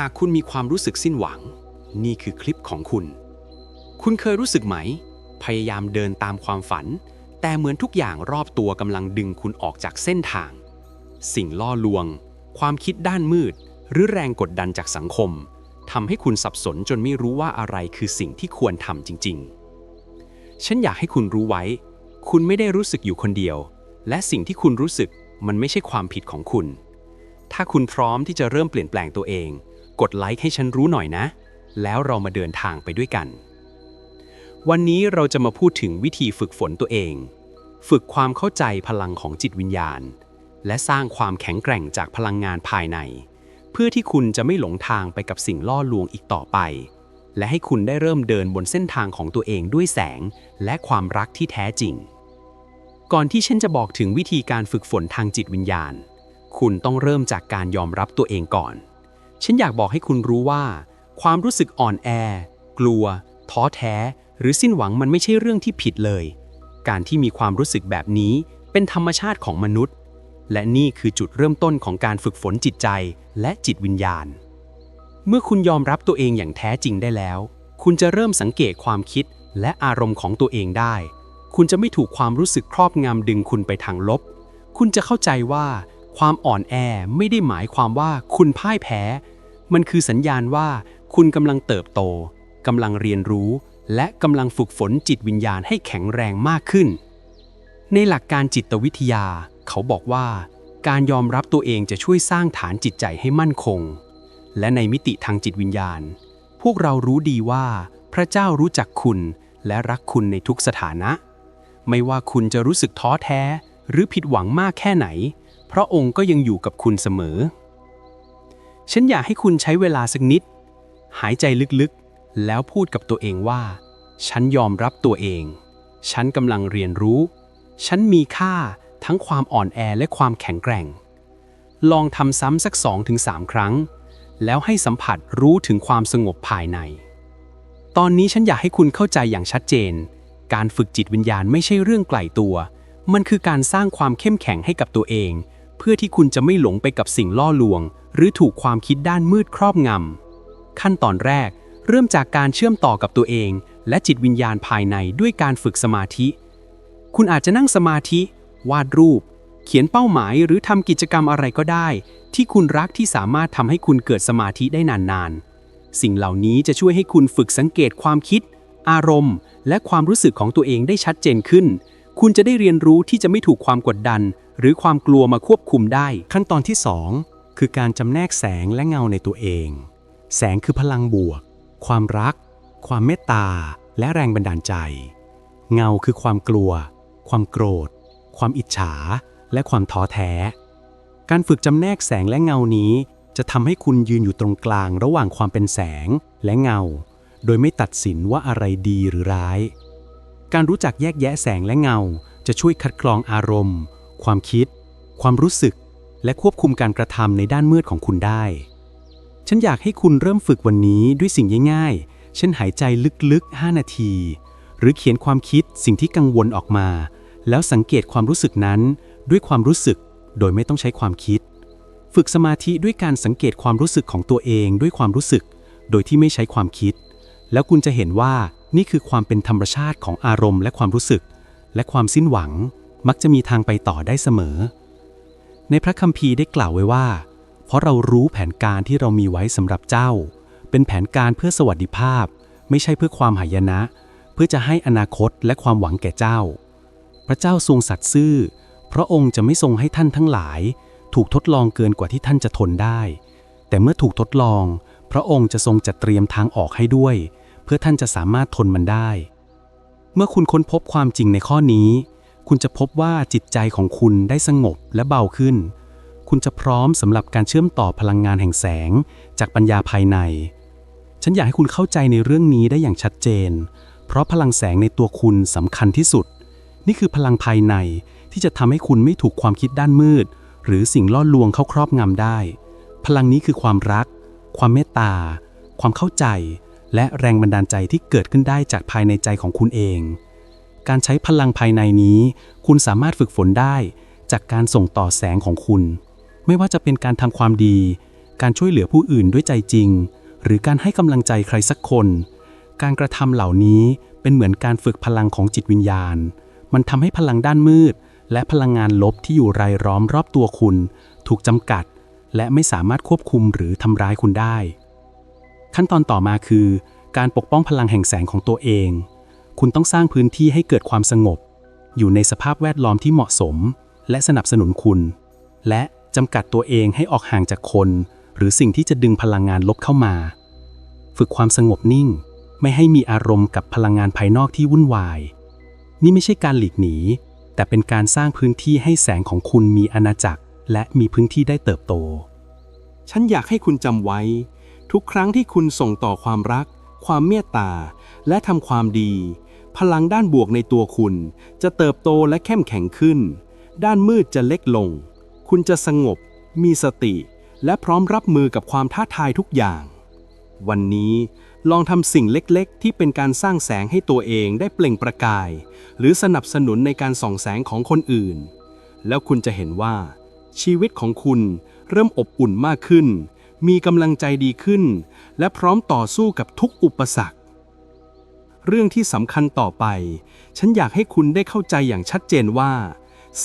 หากคุณมีความรู้สึกสิ้นหวัง นี่คือคลิปของคุณ คุณเคยรู้สึกไหม พยายามเดินตามความฝัน แต่เหมือนทุกอย่างรอบตัวกำลังดึงคุณออกจากเส้นทาง สิ่งล่อลวง ความคิดด้านมืด หรือแรงกดดันจากสังคมทำให้คุณสับสนจนไม่รู้ว่าอะไรคือสิ่งที่ควรทำจริง ๆ ฉันอยากให้คุณรู้ไว้ คุณไม่ได้รู้สึกอยู่คนเดียว และสิ่งที่คุณรู้สึกมันไม่ใช่ความผิดของคุณ ถ้าคุณพร้อมที่จะเริ่มเปลี่ยนแปลงตัวเอง กดไลค์ให้ฉันรู้หน่อยนะ แล้วเรามาเดินทางไปด้วยกัน วันนี้เราจะมาพูดถึงวิธีฝึกฝนตัวเอง ฝึกความเข้าใจพลังของจิตวิญญาณ และสร้างความแข็งแกร่งจากพลังงานภายใน เพื่อที่คุณจะไม่หลงทางไปกับสิ่งล่อลวงอีกต่อไป และให้คุณได้เริ่มเดินบนเส้นทางของตัวเองด้วยแสง และความรักที่แท้จริง ก่อนที่ฉันจะบอกถึงวิธีการฝึกฝนทางจิตวิญญาณ คุณต้องเริ่มจากการยอมรับตัวเองก่อน ฉันอยากบอกให้คุณรู้ว่า ความรู้สึกอ่อนแอ กลัว ท้อแท้ หรือสิ้นหวังมันไม่ใช่เรื่องที่ผิดเลย การที่มีความรู้สึกแบบนี้เป็นธรรมชาติของมนุษย์ และนี่คือจุดเริ่มต้นของการฝึกฝนจิตใจและจิตวิญญาณ เมื่อคุณยอมรับตัวเองอย่างแท้จริงได้แล้ว คุณจะเริ่มสังเกตความคิดและอารมณ์ของตัวเองได้ คุณจะไม่ถูกความรู้สึกครอบงำดึงคุณไปทางลบ คุณจะเข้าใจว่า ความอ่อนแอไม่ได้หมายความว่าคุณพ่ายแพ้ มันคือสัญญาณว่าคุณกำลังเติบโตกำลังเรียนรู้ และกำลังฝึกฝนจิตวิญญาณให้แข็งแรงมากขึ้น ในหลักการจิตวิทยา เขาบอกว่า การยอมรับตัวเองจะช่วยสร้างฐานจิตใจให้มั่นคง และในมิติทางจิตวิญญาณ พวกเรารู้ดีว่า พระเจ้ารู้จักคุณและรักคุณในทุกสถานะ ไม่ว่าคุณจะรู้สึกท้อแท้ หรือผิดหวังมากแค่ไหน พราะองค์ก็ยังอยู่กับคุณเสมอ ฉันอยากให้คุณใช้เวลาสักนิด หายใจลึกๆ แล้วพูดกับตัวเองว่า ฉันยอมรับตัวเอง ฉันกำลังเรียนรู้ ฉันมีค่าทั้งความอ่อนแอและความแข็งแกร่ง ลองทำซ้ำสัก2-3ครั้ง แล้วให้สัมผัสรู้ถึงความสงบภายใน ตอนนี้ฉันอยากให้คุณเข้าใจอย่างชัดเจน การฝึกจิตวิญญาณไม่ใช่เรื่องไกลตัว มันคือการสร้างความเข้มแข็งให้กับตัวเอง เพื่อที่คุณจะไม่หลงไปกับสิ่งล่อลวง หรือถูกความคิดด้านมืดครอบงำ ขั้นตอนแรก เริ่มจากการเชื่อมต่อกับตัวเอง และจิตวิญญาณภายในด้วยการฝึกสมาธิ คุณอาจจะนั่งสมาธิ วาดรูป เขียนเป้าหมายหรือทำกิจกรรมอะไรก็ได้ ที่คุณรักที่สามารถทำให้คุณเกิดสมาธิได้นานๆ สิ่งเหล่านี้จะช่วยให้คุณฝึกสังเกตความคิด อารมณ์ และความรู้สึกของตัวเองได้ชัดเจนขึ้น คุณจะได้เรียนรู้ที่จะไม่ถูกความกดดัน หรือความกลัวมาควบคุมได้ ขั้นตอนที่ 2 คือการจำแนกแสงและเงาในตัวเอง แสงคือพลังบวก ความรัก ความเมตตา และแรงบันดาลใจ เงาคือความกลัว ความโกรธ ความอิจฉา และความท้อแท้ การฝึกจำแนกแสงและเงานี้ จะทำให้คุณยืนอยู่ตรงกลางระหว่างความเป็นแสงและเงา โดยไม่ตัดสินว่าอะไรดีหรือร้าย การรู้จักแยกแยะแสงและเงา จะช่วยคัดกรองอารมณ์ ความคิด ความรู้สึก และควบคุมการกระทำในด้านมืดของคุณได้ ฉันอยากให้คุณเริ่มฝึกวันนี้ด้วยสิ่งง่ายๆ เช่นหายใจลึกๆ 5 นาที หรือเขียนความคิดสิ่งที่กังวลออกมา แล้วสังเกตความรู้สึกนั้นด้วยความรู้สึกโดยไม่ต้องใช้ความคิด ฝึกสมาธิด้วยการสังเกตความรู้สึกของตัวเองด้วยความรู้สึก โดยที่ไม่ใช้ความคิด แล้วคุณจะเห็นว่า นี่คือความเป็นธรรมชาติของอารมณ์และความรู้สึก และความสิ้นหวังมักจะมีทางไปต่อได้เสมอ ในพระคัมภีร์ได้กล่าวไว้ว่า เพราะเรารู้แผนการที่เรามีไว้สำหรับเจ้า เป็นแผนการเพื่อสวัสดิภาพ ไม่ใช่เพื่อความหายนะ เพื่อจะให้อนาคตและความหวังแก่เจ้า พระเจ้าทรงสัตย์ซื่อ พระองค์จะไม่ทรงให้ท่านทั้งหลาย ถูกทดลองเกินกว่าที่ท่านจะทนได้ แต่เมื่อถูกทดลอง พระองค์จะทรงจัดเตรียมทางออกให้ด้วย เพื่อท่านจะสามารถทนมันได้ เมื่อคุณค้นพบความจริงในข้อนี้ คุณจะพบว่าจิตใจของคุณได้สงบและเบาขึ้น คุณจะพร้อมสำหรับการเชื่อมต่อพลังงานแห่งแสง จากปัญญาภายใน ฉันอยากให้คุณเข้าใจในเรื่องนี้ได้อย่างชัดเจน เพราะพลังแสงในตัวคุณสำคัญที่สุด นี่คือพลังภายในที่จะทำให้คุณไม่ถูกความคิดด้านมืด หรือสิ่งล่อลวงเข้าครอบงำได้ พลังนี้คือความรัก ความเมตตา ความเข้าใจ และแรงบันดาลใจที่เกิดขึ้นได้จากภายในใจของคุณเอง การใช้พลังภายในนี้ คุณสามารถฝึกฝนได้ จากการส่งต่อแสงของคุณ ไม่ว่าจะเป็นการทำความดี การช่วยเหลือผู้อื่นด้วยใจจริง หรือการให้กำลังใจใครสักคน การกระทำเหล่านี้เป็นเหมือนการฝึกพลังของจิตวิญญาณ มันทำให้พลังด้านมืด และพลังงานลบที่อยู่รายล้อมรอบตัวคุณ ถูกจำกัด และไม่สามารถควบคุมหรือทำร้ายคุณได้ ขั้นตอนต่อมาคือ การปกป้องพลังแห่งแสงของตัวเอง คุณต้องสร้างพื้นที่ให้เกิดความสงบ อยู่ในสภาพแวดล้อมที่เหมาะสม และสนับสนุนคุณ และจำกัดตัวเองให้ออกห่างจากคน หรือสิ่งที่จะดึงพลังงานลบเข้ามา ฝึกความสงบนิ่ง ไม่ให้มีอารมณ์กับพลังงานภายนอกที่วุ่นวาย นี่ไม่ใช่การหลีกหนี แต่เป็นการสร้างพื้นที่ให้แสงของคุณมีอาณาจักร และมีพื้นที่ได้เติบโต ฉันอยากให้คุณจำไว้ ทุกครั้งที่คุณส่งต่อความรัก ความเมตตา และทำความดี พลังด้านบวกในตัวคุณ จะเติบโตและเข้มแข็งขึ้น ด้านมืดจะเล็กลง คุณจะสงบ มีสติ และพร้อมรับมือกับความท้าทายทุกอย่าง วันนี้ลองทำสิ่งเล็กๆ ที่เป็นการสร้างแสงให้ตัวเองได้เปล่งประกาย หรือสนับสนุนในการส่องแสงของคนอื่น แล้วคุณจะเห็นว่า ชีวิตของคุณเริ่มอบอุ่นมากขึ้น มีกำลังใจดีขึ้น และพร้อมต่อสู้กับทุกอุปสรรค เรื่องที่สำคัญต่อไป ฉันอยากให้คุณได้เข้าใจอย่างชัดเจนว่า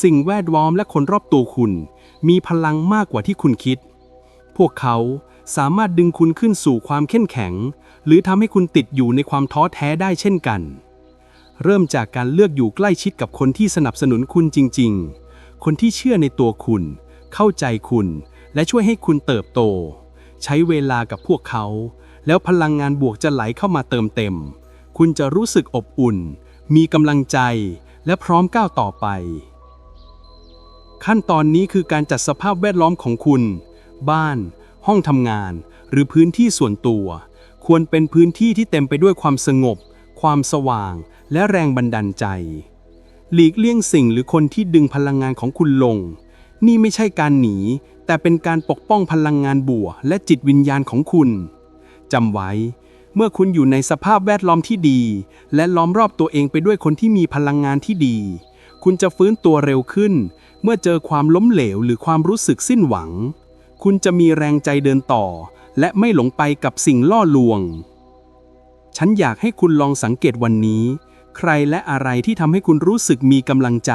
สิ่งแวดล้อมและคนรอบตัวคุณ มีพลังมากกว่าที่คุณคิด พวกเขาสามารถดึงคุณขึ้นสู่ความเข้มแข็ง หรือทำให้คุณติดอยู่ในความท้อแท้ได้เช่นกัน เริ่มจากการเลือกอยู่ใกล้ชิดกับคนที่สนับสนุนคุณจริง ๆ คนที่เชื่อในตัวคุณ เข้าใจคุณ และช่วยให้คุณเติบโต ใช้เวลากับพวกเขา แล้วพลังงานบวกจะไหลเข้ามาเติมเต็ม คุณจะรู้สึกอบอุ่น มีกำลังใจ และพร้อมก้าวต่อไป ขั้นตอนนี้คือการจัดสภาพแวดล้อมของคุณ บ้าน ห้องทำงาน หรือพื้นที่ส่วนตัว ควรเป็นพื้นที่ที่เต็มไปด้วยความสงบ ความสว่าง และแรงบันดาลใจ หลีกเลี่ยงสิ่งหรือคนที่ดึงพลังงานของคุณลง นี่ไม่ใช่การหนี แต่เป็นการปกป้องพลังงานบวกและจิตวิญญาณของคุณจำไว้ เมื่อคุณอยู่ในสภาพแวดล้อมที่ดี และล้อมรอบตัวเองไปด้วยคนที่มีพลังงานที่ดี คุณจะฟื้นตัวเร็วขึ้น เมื่อเจอความล้มเหลวหรือความรู้สึกสิ้นหวัง คุณจะมีแรงใจเดินต่อ และไม่หลงไปกับสิ่งล่อลวง ฉันอยากให้คุณลองสังเกตวันนี้ ใครและอะไรที่ทำให้คุณรู้สึกมีกำลังใจ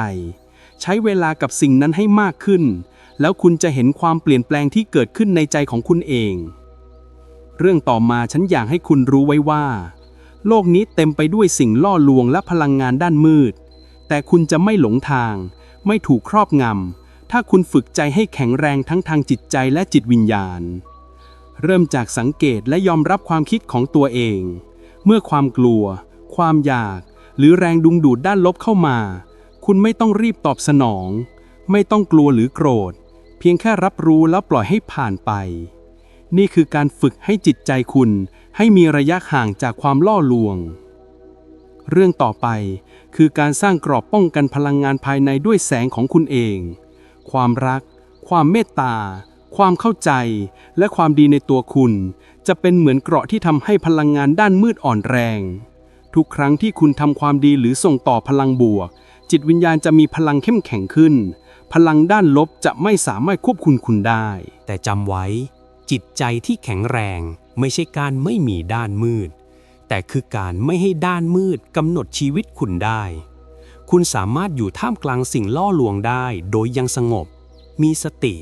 ใช้เวลากับสิ่งนั้นให้มากขึ้น แล้วคุณจะเห็นความเปลี่ยนแปลงที่เกิดขึ้นในใจของคุณเอง เรื่องต่อมาฉันอยากให้คุณรู้ไว้ว่า โลกนี้เต็มไปด้วยสิ่งล่อลวงและพลังงานด้านมืด แต่คุณจะไม่หลงทาง ไม่ถูกครอบงำ ถ้าคุณฝึกใจให้แข็งแรงทั้งทางจิตใจและจิตวิญญาณ เริ่มจากสังเกตและยอมรับความคิดของตัวเอง เมื่อความกลัว ความอยาก หรือแรงดึงดูดด้านลบเข้ามา คุณไม่ต้องรีบตอบสนอง ไม่ต้องกลัวหรือโกรธ เพียงแค่รับรู้แล้วปล่อยให้ผ่านไป นี่คือการฝึกให้จิตใจคุณให้มีระยะห่างจากความล่อลวง เรื่องต่อไปคือการสร้างกรอบป้องกันพลังงานภายในด้วยแสงของคุณเอง ความรัก ความเมตตา ความเข้าใจ และความดีในตัวคุณ จะเป็นเหมือนเกราะที่ทำให้พลังงานด้านมืดอ่อนแรง ทุกครั้งที่คุณทำความดีหรือส่งต่อพลังบวก จิตวิญญาณจะมีพลังเข้มแข็งขึ้น พลังด้านลบจะไม่สามารถควบคุมคุณได้ แต่จำไว้ จิตใจที่แข็งแรงไม่ใช่การไม่มีด้านมืด แต่คือการไม่ให้ด้านมืดกำหนดชีวิตคุณได้ คุณสามารถอยู่ท่ามกลางสิ่งล่อลวงได้ โดยยังสงบ มีสติ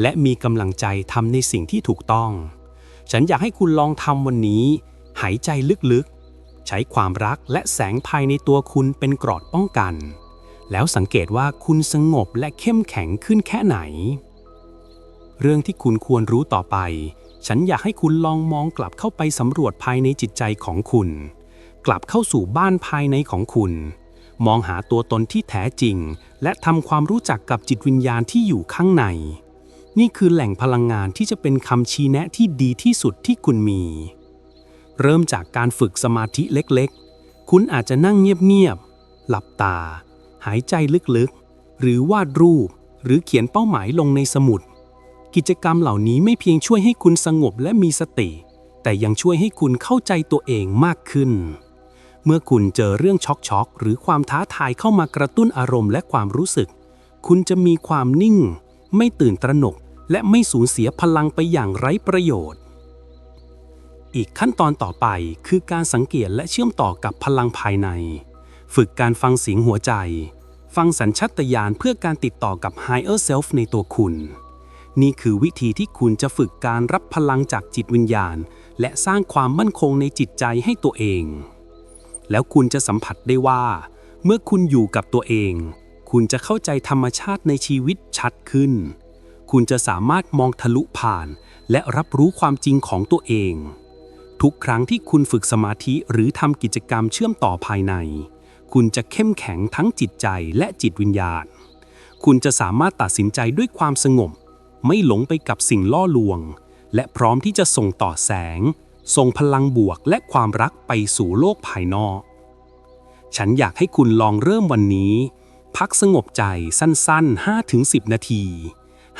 และมีกำลังใจทำในสิ่งที่ถูกต้อง ฉันอยากให้คุณลองทำวันนี้ หายใจลึกๆ ใช้ความรักและแสงภายในตัวคุณเป็นกรอดป้องกัน แล้วสังเกตว่าคุณสงบและเข้มแข็งขึ้นแค่ไหน เรื่องที่คุณควรรู้ต่อไป ฉันอยากให้คุณลองมองกลับเข้าไปสำรวจภายในจิตใจของคุณ กลับเข้าสู่บ้านภายในของคุณ มองหาตัวตนที่แท้จริง และทำความรู้จักกับจิตวิญญาณที่อยู่ข้างใน นี่คือแหล่งพลังงานที่จะเป็นคำชี้แนะที่ดีที่สุดที่คุณมี เริ่มจากการฝึกสมาธิเล็กๆ คุณอาจจะนั่งเงียบๆ หลับตา หายใจลึกๆ หรือวาดรูป หรือเขียนเป้าหมายลงในสมุด กิจกรรมเหล่านี้ไม่เพียงช่วยให้คุณสงบและมีสติ แต่ยังช่วยให้คุณเข้าใจตัวเองมากขึ้น เมื่อคุณเจอเรื่องช็อกๆหรือความท้าทายเข้ามากระตุ้นอารมณ์และความรู้สึก คุณจะมีความนิ่ง ไม่ตื่นตระหนก และไม่สูญเสียพลังไปอย่างไร้ประโยชน์อีกขั้นตอนต่อไปคือการสังเกตและเชื่อมต่อกับพลังภายใน ฝึกการฟังเสียงหัวใจ ฟังสัญชาตญาณเพื่อการติดต่อกับ Higher Self ในตัวคุณ นี่คือวิธีที่คุณจะฝึกการรับพลังจากจิตวิญญาณ และสร้างความมั่นคงในจิตใจให้ตัวเอง แล้วคุณจะสัมผัสได้ว่า เมื่อคุณอยู่กับตัวเอง คุณจะเข้าใจธรรมชาติในชีวิตชัดขึ้น คุณจะสามารถมองทะลุผ่าน และรับรู้ความจริงของตัวเอง ทุกครั้งที่คุณฝึกสมาธิหรือทำกิจกรรมเชื่อมต่อภายใน คุณจะเข้มแข็งทั้งจิตใจและจิตวิญญาณ คุณจะสามารถตัดสินใจด้วยความสงบ ไม่หลงไปกับสิ่งล่อลวง และพร้อมที่จะส่งต่อแสง ส่งพลังบวกและความรักไปสู่โลกภายนอก ฉันอยากให้คุณลองเริ่มวันนี้ พักสงบใจสั้นๆ 5-10 นาที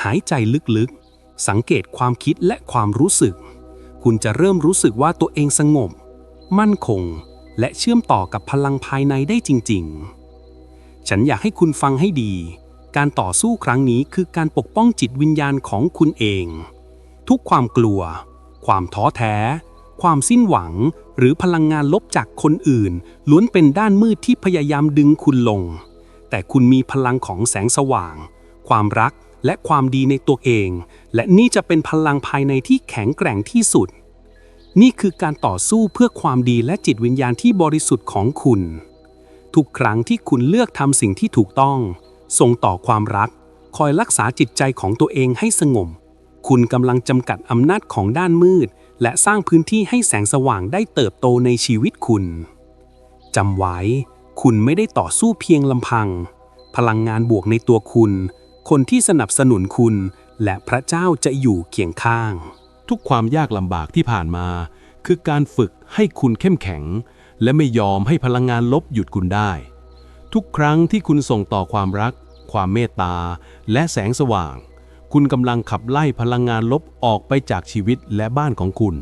หายใจลึกๆ สังเกตความคิดและความรู้สึก คุณจะเริ่มรู้สึกว่าตัวเองสงบ มั่นคง และเชื่อมต่อกับพลังภายในได้จริง ๆ ฉันอยากให้คุณฟังให้ดี การต่อสู้ครั้งนี้คือการปกป้องจิตวิญญาณของคุณเอง ทุกความกลัว ความท้อแท้ ความสิ้นหวัง หรือพลังงานลบจากคนอื่น ล้วนเป็นด้านมืดที่พยายามดึงคุณลง แต่คุณมีพลังของแสงสว่าง ความรักและความดีในตัวเอง และนี่จะเป็นพลังภายในที่แข็งแกร่งที่สุด นี่คือการต่อสู้เพื่อความดีและจิตวิญญาณที่บริสุทธิ์ของคุณ ทุกครั้งที่คุณเลือกทำสิ่งที่ถูกต้อง ส่งต่อความรัก คอยรักษาจิตใจของตัวเองให้สงบ คุณกำลังจำกัดอำนาจของด้านมืด และสร้างพื้นที่ให้แสงสว่างได้เติบโตในชีวิตคุณจำไว้ คุณไม่ได้ต่อสู้เพียงลำพัง พลังงานบวกในตัวคุณ คนที่สนับสนุนคุณ และพระเจ้าจะอยู่เคียงข้าง ทุกความยากลำบากที่ผ่านมา คือการฝึกให้คุณเข้มแข็ง และไม่ยอมให้พลังงานลบหยุดคุณได้ ทุกครั้งที่คุณส่งต่อความรัก ความเมตตา และแสงสว่าง คุณกำลังขับไล่พลังงานลบออกไปจากชีวิตและบ้านของคุณ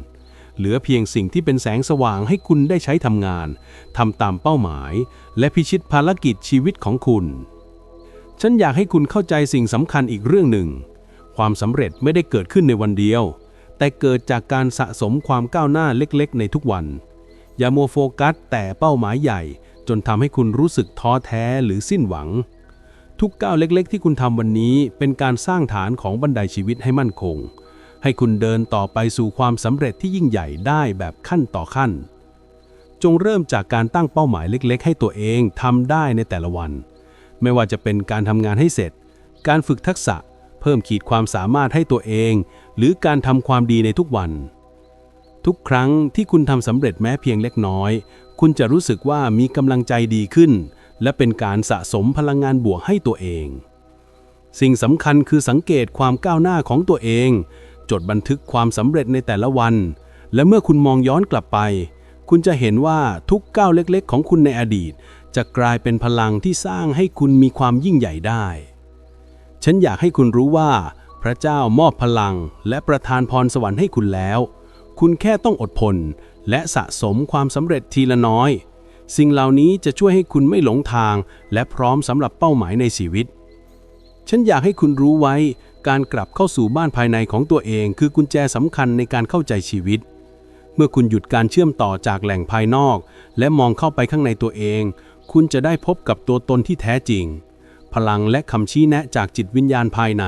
เหลือเพียงสิ่งที่เป็นแสงสว่างให้คุณได้ใช้ทำงานทำตามเป้าหมาย และพิชิตภารกิจชีวิตของคุณ ฉันอยากให้คุณเข้าใจสิ่งสำคัญอีกเรื่องหนึ่ง ความสำเร็จไม่ได้เกิดขึ้นในวันเดียว แต่เกิดจากการสะสมความก้าวหน้าเล็กๆ ในทุกวัน อย่ามัวโฟกัสแต่เป้าหมายใหญ่ จนทำให้คุณรู้สึกท้อแท้หรือสิ้นหวัง ทุกก้าวเล็กๆ ที่คุณทำวันนี้เป็นการสร้างฐานของบันไดชีวิตให้มั่นคง ให้คุณเดินต่อไปสู่ความสำเร็จที่ยิ่งใหญ่ได้แบบขั้นต่อขั้น จงเริ่มจากการตั้งเป้าหมายเล็ก ๆ ให้ตัวเองทำได้ในแต่ละวัน ไม่ว่าจะเป็นการทำงานให้เสร็จ การฝึกทักษะ เพิ่มขีดความสามารถให้ตัวเอง หรือการทำความดีในทุกวัน ทุกครั้งที่คุณทำสำเร็จแม้เพียงเล็กน้อย คุณจะรู้สึกว่ามีกำลังใจดีขึ้น และเป็นการสะสมพลังงานบวกให้ตัวเอง สิ่งสำคัญคือสังเกตความก้าวหน้าของตัวเอง จดบันทึกความสำเร็จในแต่ละวัน และเมื่อคุณมองย้อนกลับไป คุณจะเห็นว่าทุกก้าวเล็กๆ ของคุณในอดีต จะกลายเป็นพลังที่สร้างให้คุณมีความยิ่งใหญ่ได้ ฉันอยากให้คุณรู้ว่า พระเจ้ามอบพลัง และประทานพรสวรรค์ให้คุณแล้ว คุณแค่ต้องอดทนและสะสมความสำเร็จทีละน้อย สิ่งเหล่านี้จะช่วยให้คุณไม่หลงทาง และพร้อมสำหรับเป้าหมายในชีวิต ฉันอยากให้คุณรู้ไว้ การกลับเข้าสู่บ้านภายในของตัวเอง คือกุญแจสำคัญในการเข้าใจชีวิต เมื่อคุณหยุดการเชื่อมต่อจากแหล่งภายนอก และมองเข้าไปข้างในตัวเอง คุณจะได้พบกับตัวตนที่แท้จริง พลังและคำชี้แนะจากจิตวิญญาณภายใน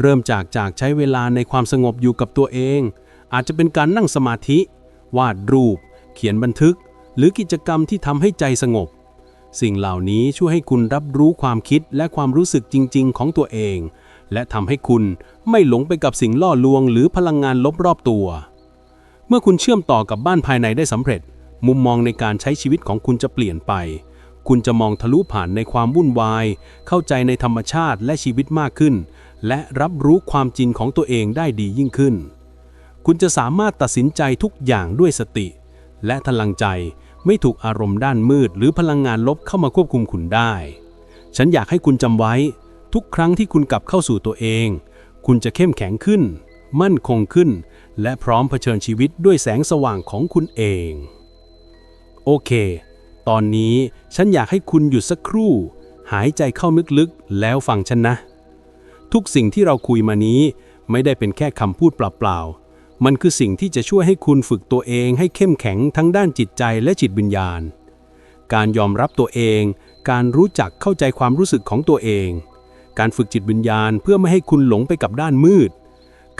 เริ่มจากจากใช้เวลาในความสงบอยู่กับตัวเอง อาจจะเป็นการนั่งสมาธิ วาดรูป เขียนบันทึก หรือกิจกรรมที่ทำให้ใจสงบ สิ่งเหล่านี้ช่วยให้คุณรับรู้ความคิดและความรู้สึกจริง ๆ ของตัวเอง และทำให้คุณไม่หลงไปกับสิ่งล่อลวง หรือพลังงานลบรอบตัว เมื่อคุณเชื่อมต่อกับบ้านภายในได้สำเร็จ มุมมองในการใช้ชีวิตของคุณจะเปลี่ยนไป คุณจะมองทะลุผ่านในความวุ่นวาย เข้าใจในธรรมชาติและชีวิตมากขึ้น และรับรู้ความจริงของตัวเองได้ดียิ่งขึ้น คุณจะสามารถตัดสินใจทุกอย่างด้วยสติ และพลังใจไม่ถูกอารมณ์ด้านมืด หรือพลังงานลบเข้ามาควบคุมคุณได้ ฉันอยากให้คุณจำไว้ ทุกครั้งที่คุณกลับเข้าสู่ตัวเอง คุณจะเข้มแข็งขึ้น มั่นคงขึ้น และพร้อมเผชิญชีวิตด้วยแสงสว่างของคุณเอง โอเค ตอนนี้ฉันอยากให้คุณหยุดสักครู่ หายใจเข้าลึกๆ แล้วฟังฉันนะ ทุกสิ่งที่เราคุยมานี้ไม่ได้เป็นแค่คำพูดเปล่าๆ มันคือสิ่งที่จะช่วยให้คุณฝึกตัวเองให้เข้มแข็งทั้งด้านจิตใจและจิตวิญญาณ การยอมรับตัวเอง การรู้จักเข้าใจความรู้สึกของตัวเอง การฝึกจิตวิญญาณเพื่อไม่ให้คุณหลงไปกับด้านมืด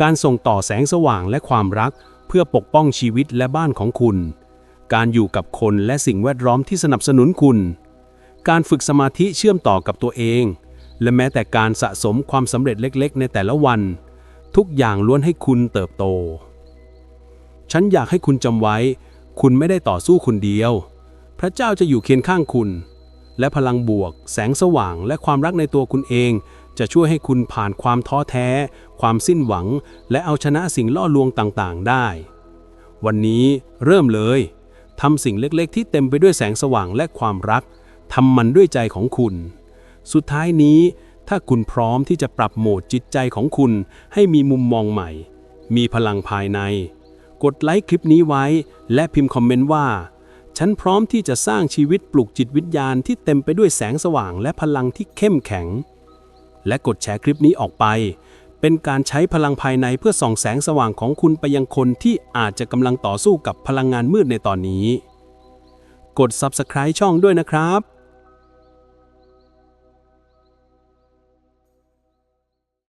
การส่งต่อแสงสว่างและความรัก เพื่อปกป้องชีวิตและบ้านของคุณ การอยู่กับคนและสิ่งแวดล้อมที่สนับสนุนคุณ การฝึกสมาธิเชื่อมต่อกับตัวเอง และแม้แต่การสะสมความสำเร็จเล็ก ๆ ในแต่ละวัน ทุกอย่างล้วนให้คุณเติบโต ฉันอยากให้คุณจำไว้ คุณไม่ได้ต่อสู้คนเดียว พระเจ้าจะอยู่เคียงข้างคุณ และพลังบวก แสงสว่างและความรักในตัวคุณเอง จะช่วยให้คุณผ่านความท้อแท้ ความสิ้นหวัง และเอาชนะสิ่งล่อลวงต่างๆ ได้ วันนี้เริ่มเลย ทำสิ่งเล็กๆ ที่เต็มไปด้วยแสงสว่างและความรักทำมันด้วยใจของคุณ สุดท้ายนี้ ถ้าคุณพร้อมที่จะปรับโหมดจิตใจของคุณ ให้มีมุมมองใหม่ มีพลังภายใน กดไลค์คลิปนี้ไว้ และพิมพ์คอมเมนต์ว่า ฉันพร้อมที่จะสร้างชีวิตปลุกจิตวิญญาณที่เต็มไปด้วยแสงสว่างและพลังที่เข้มแข็ง และกดแชร์คลิปนี้ออกไป เป็นการใช้พลังภายในเพื่อส่องแสงสว่างของคุณไปยังคนที่อาจจะกำลังต่อสู้กับพลังงานมืดในตอนนี้ กด Subscribe ช่องด้วยนะครับ